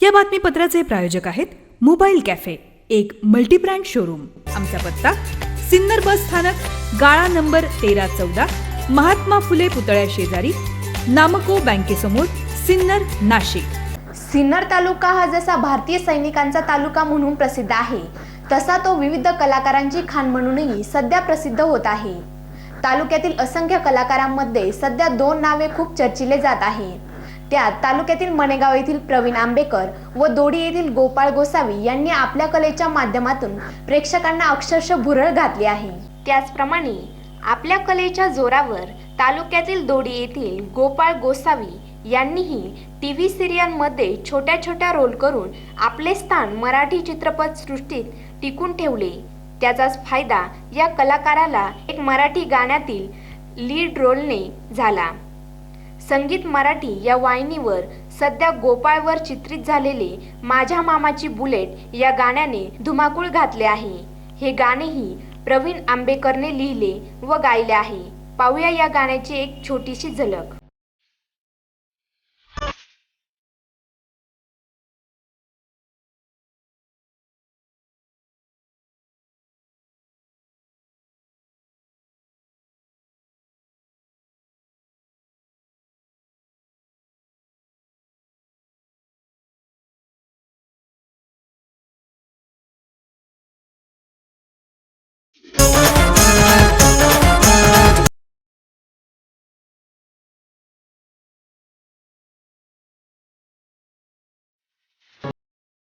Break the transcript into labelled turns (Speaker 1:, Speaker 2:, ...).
Speaker 1: या बातमीपत्राचे प्रायोजक आहेत मोबाईल कॅफे एक मल्टीब्रँड शोरूम. आमचा पत्ता सिन्नर बस स्थानक गाळा नंबर तेरा चौदा महात्मा फुले पुतळ्या शेजारी नामको बँकेसमोर सिन्नर नाशिक.
Speaker 2: सिन्नर तालुका हा जसा भारतीय सैनिकांचा तालुका म्हणून प्रसिद्ध आहे तसा तो विविध कलाकारांची खाण म्हणूनही सध्या प्रसिद्ध होत आहे. तालुक्यातील असंख्य कलाकारांमध्ये सध्या दोन नावे खूप चर्चिले जात आहे त्यात तालुक्यातील मणेगाव येथील प्रवीण आंबेकर व दोडी येथील गोपाळ गोसावी यांनी आपल्या कलेच्या माध्यमातून प्रेक्षकांना अक्षरशः भुरळ घातली आहे. त्याचप्रमाणे आपल्या कलेच्या जोरावर तालुक्यातील दोडी येथील गोपाळ गोसावी यांनीही टी व्ही सिरियलमध्ये छोट्या छोट्या रोल करून आपले स्थान मराठी चित्रपटसृष्टीत टिकून ठेवले. त्याचाच फायदा या कलाकाराला एक मराठी गाण्यातील लीड रोलने झाला. संगीत मराठी या वाहिनीवर सध्या गोपाळवर चित्रित झालेले माझ्या मामाची बुलेट या गाण्याने धुमाकूळ घातले आहे. हे गाणेही प्रवीण आंबेकरने लिहिले व गायले आहे. पाहूया या गाण्याची एक छोटीशी झलक.